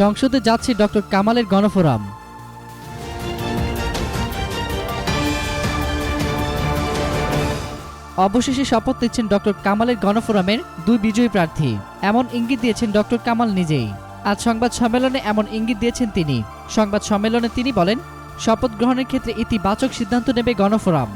সংসদে যাচ্ছে ডক্টর কামালের গণফোরাম। অবশেষে শপথ নিচ্ছেন ডক্টর কামালের গণফোরামের দুই বিজয়ী প্রার্থী। এমন ইঙ্গিত দিয়েছেন ডক্টর কামাল নিজেই। আজ সংবাদ সম্মেলনে এমন ইঙ্গিত দিয়েছেন তিনি। সংবাদ সম্মেলনে তিনি বলেন, শপথ গ্রহণের ক্ষেত্রে ইতিবাচক সিদ্ধান্ত নেবে গণফোরাম।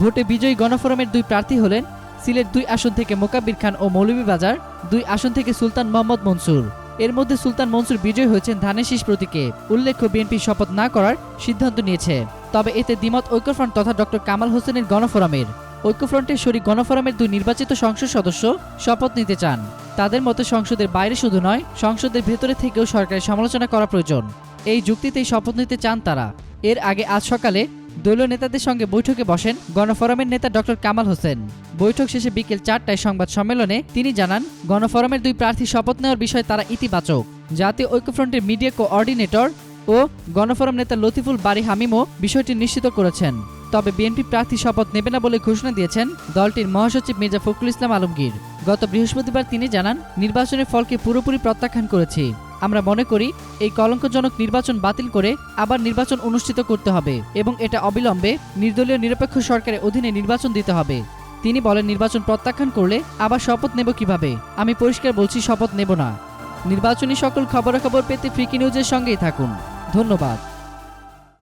ভোটে বিজয়ী গণফোরামের দুই প্রার্থী হলেন সিলেট দুই আসন থেকে মোকাবির খান ও মৌলভীবাজার, দুই আসন থেকে সুলতান মোহাম্মদ মনসুর। এর মধ্যে সুলতান মনসুর বিজয়ী হয়েছেন ধানের শীষ প্রতীকে। উল্লেখ্য, বিএনপি শপথ না করার সিদ্ধান্ত নিয়েছে। তবে এতে দ্বিমত ঐক্যফ্রন্ট তথা ডক্টর কামাল হোসেনের গণফোরামের। ঐক্যফ্রন্টের শরিক গণফোরামের দুই নির্বাচিত সংসদ সদস্য শপথ নিতে চান। তাদের মতে সংসদের বাইরে শুধু নয়, সংসদের ভেতরে থেকেও সরকারের সমালোচনা করা প্রয়োজন। এই যুক্তিতেই শপথ নিতে চান তারা। এর আগে আজ সকালে দলীয় নেতাদের সঙ্গে বৈঠকে বসেন গণফোরামের নেতা ডক্টর কামাল হোসেন। বৈঠক শেষে বিকেল চারটায় সংবাদ সম্মেলনে তিনি জানান, গণফোরামের দুই প্রার্থী শপথ নেওয়ার বিষয়ে তারা ইতিবাচক। জাতীয় ঐক্যফ্রন্টের মিডিয়া কোঅর্ডিনেটর ও গণফোরাম নেতা লতিফুল বারি হামিমও বিষয়টি নিশ্চিত করেছেন। তবে বিএনপি প্রার্থী শপথ নেবে না বলে ঘোষণা দিয়েছেন দলটির মহাসচিব মির্জা ফখরুল ইসলাম আলমগীর। গত বৃহস্পতিবার তিনি জানান, নির্বাচনের ফলকে পুরোপুরি প্রত্যাখ্যান করেছি। আমরা মনে করি এই কলঙ্কজনক নির্বাচন বাতিল করে আবার নির্বাচন অনুষ্ঠিত করতে হবে এবং এটা অবিলম্বে নির্দলীয় নিরপেক্ষ সরকারের অধীনে নির্বাচন দিতে হবে। তিনি বলেন, নির্বাচন প্রত্যাখ্যান করলে আবার শপথ নেব কীভাবে? আমি পরিষ্কার বলছি, শপথ নেব না। নির্বাচনী সকল খবরাখবর পেতে ফ্রিকি নিউজের সঙ্গেই থাকুন। ধন্যবাদ।